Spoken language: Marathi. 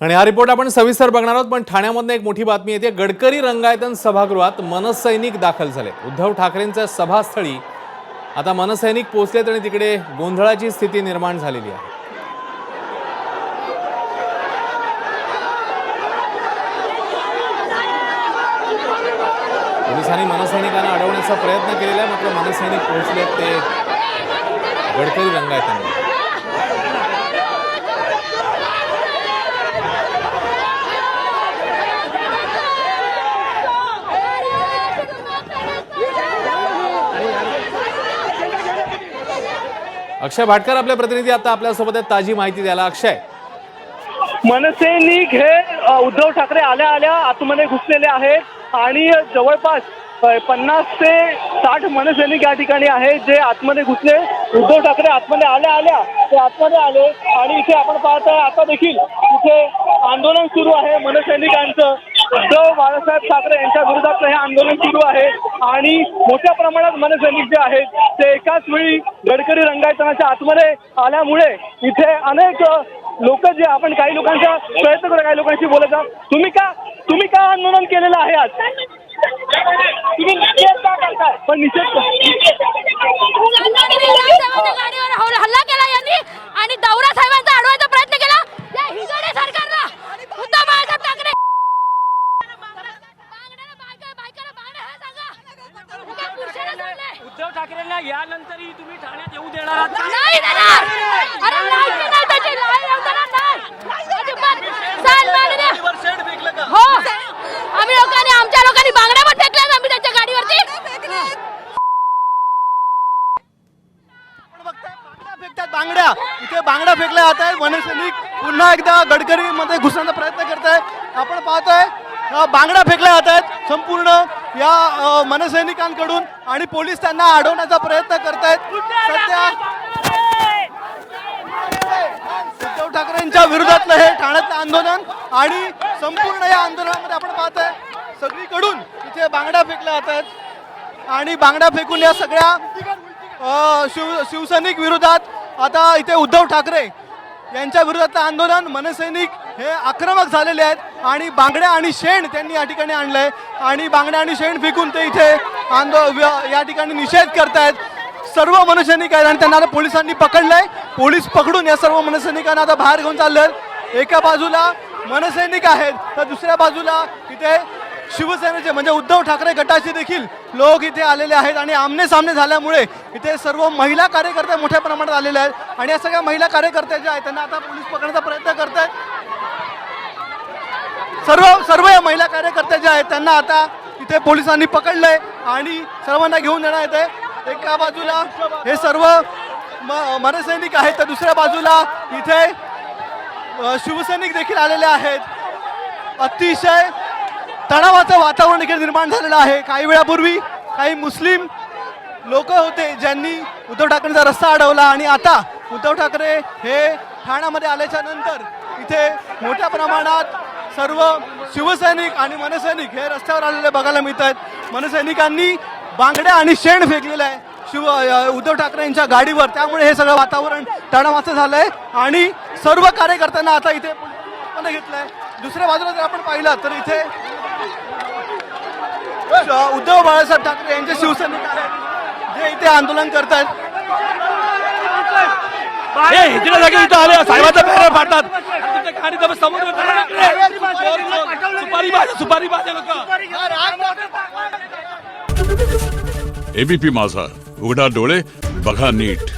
आणि हा रिपोर्ट आपण सविस्तर बघणार आहोत पण ठाण्यामधनं एक मोठी बातमी येते. गडकरी रंगायतन सभागृहात मनसैनिक दाखल झाले. उद्धव ठाकरेंच्या सभास्थळी आता मनसैनिक पोहोचलेत आणि तिकडे गोंधळाची स्थिती निर्माण झालेली आहे. पोलिसांनी मनसैनिकांना अडवण्याचा प्रयत्न केलेला आहे मात्र मनसैनिक पोहोचलेत ते गडकरी रंगायतांना. अक्षय भाटकर आपले प्रतिनिधी आता आपल्यासोबत आहेत. ताजी माहिती द्यायला अक्षय. मनसैनिक हे उद्धव ठाकरे आल्या आल्या आतमध्ये घुसलेले आहेत आणि जवळपास पन्नास ते साठ मनसैनिक या ठिकाणी आहेत जे आतमध्ये घुसले. उद्धव ठाकरे आतमध्ये आल्या आल्या ते आतमध्ये आले आणि इथे आपण पाहत आहे आता देखील इथे आंदोलन सुरू आहे मनसैनिकांचं उद्धव बाळासाहेब ठाकरे यांच्या विरोधात हे आंदोलन सुरू आहे आणि मोठ्या प्रमाणात मनसैनिक जे आहेत ते एकाच वेळी गडकरी रंगायतनाच्या आतमध्ये आल्यामुळे इथे अनेक लोक जे आपण काही लोकांचा प्रयत्न करू काही लोकांशी बोलायचा तुम्ही का तुम्ही का आंदोलन केलेलं आहे आज? तुम्ही निषेध का करताय? पण निषेध हल्ला केला यांनी आणि दौरा साहेबांचा अडवायचा प्रयत्न केला या हिगडे सरकारनं उद्धव बाळासाहेब ठाकरे बांगड्याला बायका- बायकाला बांगड्या हे सांगा. एका पुरुषाला सोडलंय. उद्धव ठाकरेंना यानंतरही तुम्ही ठाण्यात येऊ देणार? नाही देणार! अरे नाही देणार त्याची नाही देणार नाही! अजिबात. चाल बांगड्या हो! आम्ही लोकांनी आमच्या लोकांनी बांगड्या पण फेकल्यात आम्ही त्यांच्या गाडीवरती! आपण बघताय बांगड्या फेकतात बांगड्या! इथे बांगड्या फेकल्या जात आहेत. पुन्हा एकदा गडकरी मध्ये घुसण्याचा प्रयत्न करत आहे आपण पाहतोय बांगड्या फेकल्या जात आहेत संपूर्ण या मनसैनिकांकडून आणि पोलीस त्यांना अडवण्याचा प्रयत्न करतायत. सध्या उद्धव ठाकरेंच्या विरोधातलं हे ठाण्यातलं आंदोलन आणि संपूर्ण या आंदोलनामध्ये आपण पाहतोय सगळीकडून इथे बांगड्या फेकल्या जात आहेत आणि बांगड्या फेकून या सगळ्या शिव शिवसैनिक विरोधात आता इथे उद्धव ठाकरे यांच्या विरोधातलं आंदोलन मनसैनिक हे आक्रमक झालेले आहेत आणि बांगड्या आणि शेण त्यांनी या ठिकाणी आणलं आहे आणि बांगड्या आणि शेण फेकून ते इथे आंदो या ठिकाणी निषेध करतायत. सर्व मनसैनिक आहेत आणि त्यांना आता पोलिसांनी पकडलंय. पोलीस पकडून या सर्व मनसैनिकांना आता बाहेर घेऊन चाललेत. एका बाजूला मनसैनिक आहेत तर दुसऱ्या बाजूला इथे शिवसेनेचे म्हणजे उद्धव ठाकरे गटाचे देखील लोक इथे आलेले आहेत आणि आमने सामने झाल्यामुळे इथे सर्व महिला कार्यकर्ते मोठ्या प्रमाणात आलेले आहेत. आणि या सगळ्या महिला कार्यकर्त्या ज्या आहेत त्यांना आता पोलीस पकडण्याचा प्रयत्न करत आहेत सर्व सर्व या महिला कार्यकर्त्या ज्या आहेत त्यांना आता इथे पोलिसांनी पकडलंय आणि सर्वांना घेऊन येण्यात आहे एका बाजूला हे सर्व म- मनसैनिक आहेत तर दुसऱ्या बाजूला इथे शिवसैनिक देखील आलेले आहेत. अतिशय तणावाचं वातावरण देखील निर्माण झालेलं आहे. काही वेळापूर्वी काही मुस्लिम लोक होते ज्यांनी उद्धव ठाकरेंचा रस्ता अडवला आणि आता उद्धव ठाकरे हे ठाण्यामध्ये आल्याच्यानंतर इथे मोठ्या प्रमाणात सर्व शिवसैनिक आणि मनसैनिक हे रस्त्यावर आलेले बघायला मिळत आहेत मनसैनिकांनी बांगड्या आणि शेण फेकलेलं आहे. शिव उद्धव ठाकरे यांच्या गाडीवर. त्यामुळे हे सगळं वातावरण तणावाचं झालंय. आणि सर्व कार्यकर्त्यांना आता इथे घेतलं घेतलंय. दुसऱ्या बाजूला जर आपण पाहिलं तर इथे उद्धव बाळासाहेब ठाकरे यांचे शिवसैनिक आहेत जे इथे आंदोलन हे आले साहेबांचा बॅनर फाडतात. सुपारी भाजा सुपारी भाजा लोक एबीपी माझा उघडा डोळे बघा नीट.